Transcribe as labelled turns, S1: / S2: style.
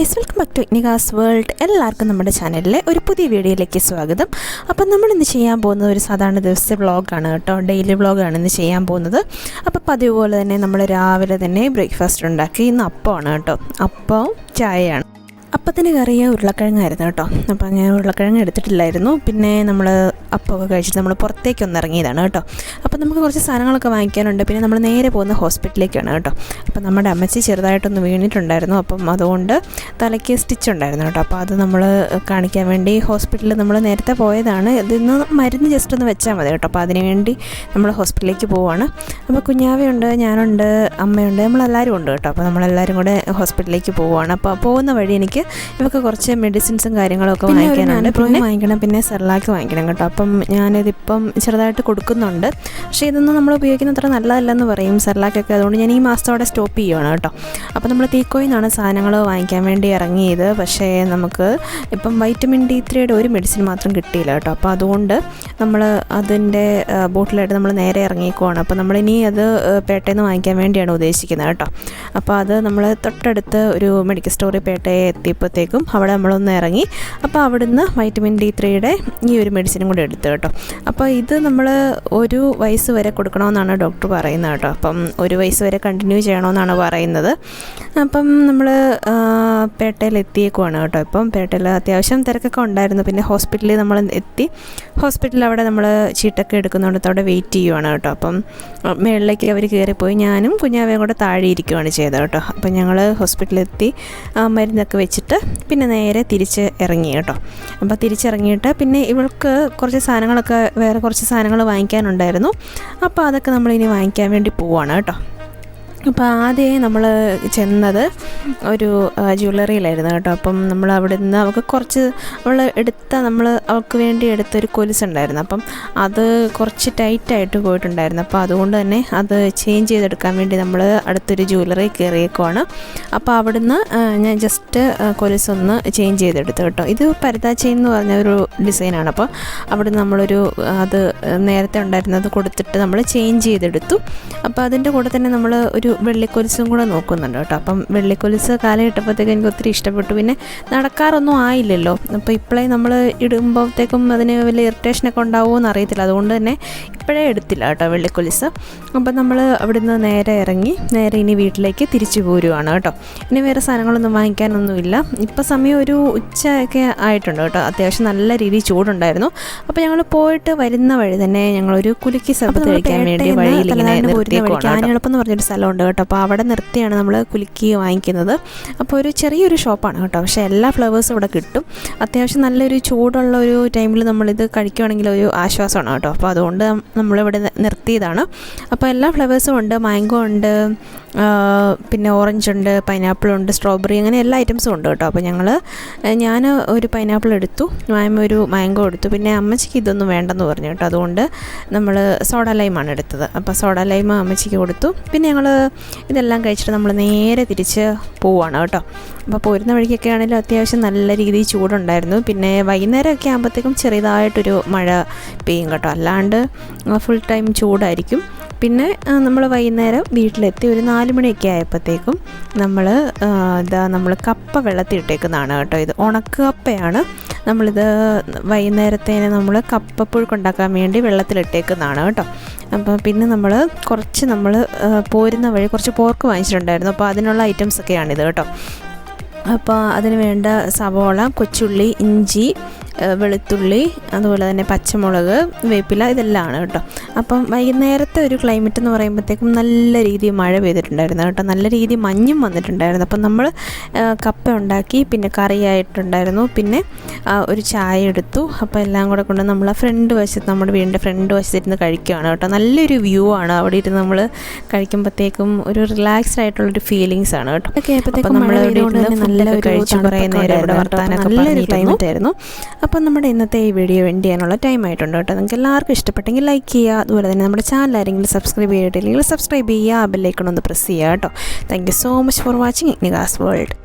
S1: Guys welcome back to ഇഗ്നികാസ് world എല്ലാവർക്കും നമ്മുടെ ചാനലിലെ ഒരു പുതിയ വീഡിയോയിലേക്ക് സ്വാഗതം. അപ്പം നമ്മൾ ഇന്ന് ചെയ്യാൻ പോകുന്നത് ഒരു സാധാരണ ദിവസത്തെ വ്ളോഗാണ് കേട്ടോ. ഡെയിലി വ്ളോഗാണ് ഇന്ന് ചെയ്യാൻ പോകുന്നത്. അപ്പോൾ പതിവ് പോലെ തന്നെ നമ്മൾ രാവിലെ തന്നെ ബ്രേക്ക്ഫാസ്റ്റ് ഉണ്ടാക്കി. ഇന്ന് അപ്പമാണ് കേട്ടോ. അപ്പവും ചായയാണ്. അപ്പത്തിന് കറിയ ഉരുളക്കിഴങ്ങായിരുന്നു കേട്ടോ. അപ്പം അങ്ങനെ ഉരുളക്കിഴങ്ങ് എടുത്തിട്ടില്ലായിരുന്നു. പിന്നെ നമ്മൾ അപ്പമൊക്കെ കഴിച്ചിട്ട് നമ്മൾ പുറത്തേക്ക് ഒന്ന് ഇറങ്ങിയതാണ് കേട്ടോ. അപ്പം നമുക്ക് കുറച്ച് സാധനങ്ങളൊക്കെ വാങ്ങിക്കാനുണ്ട്. പിന്നെ നമ്മൾ നേരെ പോകുന്ന ഹോസ്പിറ്റലിലേക്കാണ് കേട്ടോ. അപ്പം നമ്മുടെ അമ്മച്ചി ചെറുതായിട്ടൊന്ന് വീണിട്ടുണ്ടായിരുന്നു. അപ്പം അതുകൊണ്ട് തലയ്ക്ക് സ്റ്റിച്ച് ഉണ്ടായിരുന്നു കേട്ടോ. അപ്പോൾ അത് നമ്മൾ കാണിക്കാൻ വേണ്ടി ഹോസ്പിറ്റലിൽ നമ്മൾ നേരത്തെ പോയതാണ്. ഇതിന്ന് മരുന്ന് ജസ്റ്റ് ഒന്ന് വെച്ചാൽ മതി കേട്ടോ. അപ്പോൾ അതിനുവേണ്ടി നമ്മൾ ഹോസ്പിറ്റലിലേക്ക് പോവുകയാണ് അപ്പോൾ കുഞ്ഞാവയുണ്ട് ഞാനുണ്ട് അമ്മയുണ്ട് നമ്മളെല്ലാവരും ഉണ്ട് കേട്ടോ. അപ്പോൾ നമ്മളെല്ലാവരും കൂടെ ഹോസ്പിറ്റലിലേക്ക് പോവുകയാണ് അപ്പോൾ പോകുന്ന വഴി എനിക്ക് ഇവർക്ക് കുറച്ച് മെഡിസിൻസും കാര്യങ്ങളൊക്കെ വാങ്ങിക്കാനുണ്ട്. പിന്നെ വാങ്ങിക്കണം പിന്നെ സെർലാക്ക് വാങ്ങിക്കണം കേട്ടോ. അപ്പം ഞാനിതിപ്പം ചെറുതായിട്ട് കൊടുക്കുന്നുണ്ട്. പക്ഷേ ഇതൊന്നും നമ്മൾ ഉപയോഗിക്കുന്ന അത്ര നല്ലതല്ലെന്ന് പറയും സെർലാക്കൊക്കെ അതുകൊണ്ട് ഞാൻ ഈ മാസത്തോടെ സ്റ്റോപ്പ് ചെയ്യുകയാണ് കേട്ടോ. അപ്പം നമ്മൾ തീക്കോയിൽ നിന്നാണ് സാധനങ്ങൾ വാങ്ങിക്കാൻ വേണ്ടി ഇറങ്ങിയത്. പക്ഷേ നമുക്ക് ഇപ്പം വൈറ്റമിൻ ഡി ത്രീയുടെ ഒരു മെഡിസിൻ മാത്രം കിട്ടിയില്ല കേട്ടോ. അപ്പോൾ അതുകൊണ്ട് നമ്മൾ അതിന്റെ ബോട്ടിലായിട്ട് നമ്മൾ നേരെ ഇറങ്ങിക്കുവാണ് അപ്പോൾ നമ്മളിനി അത് പേട്ടയിൽ നിന്ന് വാങ്ങിക്കാൻ വേണ്ടിയാണ് ഉദ്ദേശിക്കുന്നത് കേട്ടോ. അപ്പോൾ അത് നമ്മൾ തൊട്ടടുത്ത് ഒരു മെഡിക്കൽ സ്റ്റോറിൽ പേട്ടയെ എത്തിയപ്പോഴത്തേക്കും അവിടെ നമ്മളൊന്ന് ഇറങ്ങി. അപ്പോൾ അവിടുന്ന് വൈറ്റമിൻ ഡി ത്രീയുടെ ഈ ഒരു മെഡിസിനും കൂടി എടുത്തു കേട്ടോ. അപ്പോൾ ഇത് നമ്മൾ ഒരു വയസ്സ് വരെ കൊടുക്കണമെന്നാണ് ഡോക്ടർ പറയുന്നത് കേട്ടോ. അപ്പം ഒരു വയസ്സ് വരെ കണ്ടിന്യൂ ചെയ്യണമെന്നാണ് പറയുന്നത്. അപ്പം നമ്മൾ പേട്ടയിൽ എത്തിയേക്കുവാണ് കേട്ടോ. ഇപ്പം പേട്ടയിൽ അത്യാവശ്യം തിരക്കൊക്കെ ഉണ്ടായിരുന്നു. പിന്നെ ഹോസ്പിറ്റലിൽ നമ്മൾ എത്തി. ഹോസ്പിറ്റലിൽ അവിടെ നമ്മൾ ചീട്ടൊക്കെ എടുക്കുന്നുണ്ട് അവിടെ വെയിറ്റ് ചെയ്യുവാണ് കേട്ടോ. അപ്പം മേളിലേക്ക് അവർ കയറിപ്പോയി. ഞാനും കുഞ്ഞാവയും കൂടെ താഴെ ഇരിക്കുവാണ് ചെയ്തത് കേട്ടോ. അപ്പം ഞങ്ങൾ ഹോസ്പിറ്റലിൽ എത്തി മരുന്നൊക്കെ വെച്ചിട്ട് പിന്നെ നേരെ തിരിച്ച് ഇറങ്ങി കേട്ടോ. അപ്പോൾ തിരിച്ചിറങ്ങിയിട്ട് പിന്നെ ഇവൾക്ക് കുറച്ച് സാധനങ്ങളൊക്കെ വേറെ കുറച്ച് സാധനങ്ങൾ വാങ്ങിക്കാനുണ്ടായിരുന്നു. അപ്പോൾ അതൊക്കെ നമ്മളിനി വാങ്ങിക്കാൻ വേണ്ടി പോവാണ് കേട്ടോ. അപ്പോൾ ആദ്യമേ നമ്മൾ ചെന്നത് ഒരു ജ്വല്ലറിയിലായിരുന്നു കേട്ടോ. അപ്പം നമ്മൾ അവിടെ നിന്ന് അവൾക്ക് കുറച്ച് അവൾ എടുത്ത നമ്മൾ അവൾക്ക് വേണ്ടി എടുത്തൊരു കൊലുസുണ്ടായിരുന്നു. അപ്പം അത് കുറച്ച് ടൈറ്റായിട്ട് പോയിട്ടുണ്ടായിരുന്നു. അപ്പോൾ അതുകൊണ്ട് തന്നെ അത് ചേഞ്ച് ചെയ്തെടുക്കാൻ വേണ്ടി നമ്മൾ അടുത്തൊരു ജ്വല്ലറി കയറിയേക്കുവാണ്. അപ്പോൾ അവിടുന്ന് ഞാൻ ജസ്റ്റ് കൊലുസൊന്ന് ചേഞ്ച് ചെയ്തെടുത്തു കേട്ടോ. ഇത് പരതാ ചെയിൻ എന്ന് പറഞ്ഞ ഒരു ഡിസൈനാണ്. അപ്പോൾ അവിടെ നമ്മളൊരു അത് നേരത്തെ ഉണ്ടായിരുന്നത് കൊടുത്തിട്ട് നമ്മൾ ചേഞ്ച് ചെയ്തെടുത്തു. അപ്പോൾ അതിന്റെ കൂടെ തന്നെ നമ്മൾ ഒരു ഒരു വെള്ളിക്കൊലിസും കൂടെ നോക്കുന്നുണ്ട് കേട്ടോ. അപ്പം വെള്ളിക്കൊലിസ് കാലം ഇട്ടപ്പോഴത്തേക്ക് എനിക്ക് ഒത്തിരി ഇഷ്ടപ്പെട്ടു. പിന്നെ നടക്കാറൊന്നും ആയില്ലല്ലോ. അപ്പോൾ ഇപ്പോഴേ നമ്മൾ ഇടുമ്പോഴത്തേക്കും അതിന് വലിയ ഇറിറ്റേഷനൊക്കെ ഉണ്ടാവുമോ എന്ന് അറിയത്തില്ല അതുകൊണ്ട് തന്നെ ഇപ്പോഴേ എടുത്തില്ല കേട്ടോ വെള്ളിക്കൊലിസ്. അപ്പം നമ്മൾ അവിടുന്ന് നേരെ ഇറങ്ങി നേരെ ഇനി വീട്ടിലേക്ക് തിരിച്ചു പോരുവാണ് കേട്ടോ. ഇനി വേറെ സാധനങ്ങളൊന്നും വാങ്ങിക്കാനൊന്നുമില്ല. ഇപ്പം സമയം ഒരു ഉച്ചയൊക്കെ ആയിട്ടുണ്ട് കേട്ടോ. അത്യാവശ്യം നല്ല രീതിയിൽ ചൂടുണ്ടായിരുന്നു. അപ്പോൾ ഞങ്ങൾ പോയിട്ട് വരുന്ന വഴി തന്നെ ഞങ്ങളൊരു കുലുക്കി സർബത്ത് കഴിക്കാൻ വേണ്ടി വഴിയിൽ ഇങ്ങനെ നിർത്തിയേക്കുവാണ് എളുപ്പം എന്ന് പറഞ്ഞൊരു സ്ഥലമുണ്ട്. ഉണ്ട് കേട്ടോ. അപ്പോൾ അവിടെ നിർത്തിയാണ് നമ്മൾ കുലുക്കി വാങ്ങിക്കുന്നത്. അപ്പോൾ ഒരു ചെറിയൊരു ഷോപ്പാണ് കേട്ടോ. പക്ഷേ എല്ലാ ഫ്ലവേഴ്സും ഇവിടെ കിട്ടും. അത്യാവശ്യം നല്ലൊരു ചൂടുള്ള ഒരു ടൈമിൽ നമ്മളിത് കഴിക്കുവാണെങ്കിൽ ഒരു ആശ്വാസമാണ് കേട്ടോ. അപ്പോൾ അതുകൊണ്ട് നമ്മളിവിടെ നിർത്തിയതാണ്. അപ്പോൾ എല്ലാ ഫ്ലവേഴ്സും ഉണ്ട്. മാംഗോ ഉണ്ട്. പിന്നെ ഓറഞ്ച് ഉണ്ട് പൈനാപ്പിൾ ഉണ്ട് സ്ട്രോബെറി അങ്ങനെ എല്ലാ ഐറ്റംസും ഉണ്ട് കേട്ടോ. അപ്പോൾ ഞങ്ങൾ ഞാൻ ഒരു പൈനാപ്പിൾ എടുത്തു മാമ ഒരു മാംഗോ എടുത്തു പിന്നെ അമ്മച്ചിക്ക് ഇതൊന്നും വേണ്ടെന്ന് പറഞ്ഞു കേട്ടോ. അതുകൊണ്ട് നമ്മൾ സോഡ ലൈമാണ് എടുത്തത്. അപ്പോൾ സോഡ ലൈമ അമ്മച്ചിക്ക് കൊടുത്തു. പിന്നെ ഞങ്ങൾ ഇതെല്ലാം കഴിച്ചിട്ട് നമ്മൾ നേരെ തിരിച്ച് പോവാണ് കേട്ടോ. അപ്പോൾ പോരുന്ന വഴിക്കൊക്കെ ആണെങ്കിലും അത്യാവശ്യം നല്ല രീതിയിൽ ചൂടുണ്ടായിരുന്നു. പിന്നെ വൈകുന്നേരമൊക്കെ ആകുമ്പോഴത്തേക്കും ചെറിയതായിട്ടൊരു മഴ പെയ്യും കേട്ടോ. അല്ലാണ്ട് ഫുൾ ടൈം ചൂടായിരിക്കും. പിന്നെ നമ്മൾ വൈകുന്നേരം വീട്ടിലെത്തി ഒരു നാല് മണിയൊക്കെ ആയപ്പോഴത്തേക്കും നമ്മൾ ഇതാ നമ്മൾ കപ്പ വെള്ളത്തിയിട്ടേക്കുന്നതാണ് കേട്ടോ. ഇത് ഉണക്ക കപ്പയാണ് നമ്മളിത് വൈകുന്നേരത്തേന് നമ്മൾ കപ്പ കപ്പപ്പുഴുക്കുണ്ടാക്കാൻ വേണ്ടി വെള്ളത്തിലിട്ടേക്കുന്നതാണ് കേട്ടോ. അപ്പോൾ പിന്നെ നമ്മൾ കുറച്ച് നമ്മൾ പോരുന്ന വഴി കുറച്ച് പോർക്ക് വാങ്ങിച്ചിട്ടുണ്ടായിരുന്നു. അപ്പോൾ അതിനുള്ള ഐറ്റംസ് ഐറ്റംസൊക്കെയാണിത് കേട്ടോ. അപ്പോൾ അതിന് വേണ്ട സവോള കൊച്ചുള്ളി ഇഞ്ചി വെളുത്തുള്ളി അതുപോലെ തന്നെ പച്ചമുളക് വേപ്പില ഇതെല്ലാമാണ് കേട്ടോ. അപ്പം വൈകുന്നേരത്തെ ഒരു ക്ലൈമറ്റ് എന്ന് പറയുമ്പോഴത്തേക്കും നല്ല രീതിയിൽ മഴ പെയ്തിട്ടുണ്ടായിരുന്നു കേട്ടോ. നല്ല രീതി മഞ്ഞും വന്നിട്ടുണ്ടായിരുന്നു. അപ്പം നമ്മൾ കപ്പ ഉണ്ടാക്കി പിന്നെ കറിയായിട്ടുണ്ടായിരുന്നു. പിന്നെ ഒരു ചായ എടുത്തു. അപ്പോൾ എല്ലാം കൂടെ കൊണ്ട് നമ്മൾ ആ ഫ്രണ്ട് വശത്ത് നമ്മുടെ വീടിന്റെ ഫ്രണ്ട് വശത്തിരുന്ന് കഴിക്കുകയാണ് കേട്ടോ. നല്ലൊരു വ്യൂ ആണ്. അവിടെ ഇരുന്ന് നമ്മൾ കഴിക്കുമ്പോഴത്തേക്കും ഒരു റിലാക്സ്ഡ് ആയിട്ടുള്ളൊരു ഫീലിങ്സ് ആണ് കേട്ടോ. അപ്പോൾ നമ്മൾ നല്ല കഴിച്ചു കുറേ നേരം ഇവിടെ വർത്താനൊക്കെ ആയിരുന്നു. അപ്പം നമ്മുടെ ഇന്നത്തെ ഈ വീഡിയോ എൻഡ് ചെയ്യാനുള്ള ടൈം ആയിട്ടുണ്ട് കേട്ടോ. നിങ്ങൾക്ക് എല്ലാവർക്കും ഇഷ്ടപ്പെട്ടെങ്കിൽ ലൈക്ക് ചെയ്യുക. അതുപോലെ തന്നെ നമ്മുടെ ചാനൽ ആരെങ്കിലും സബ്സ്ക്രൈബ് ചെയ്തിട്ടില്ലെങ്കിൽ സബ്സ്ക്രൈബ് ചെയ്യുക. ആ ബെല്ലൈക്കൺ ഒന്ന് പ്രസ് ചെയ്യുക കേട്ടോ. Thank so much for watching നിഗാസ് world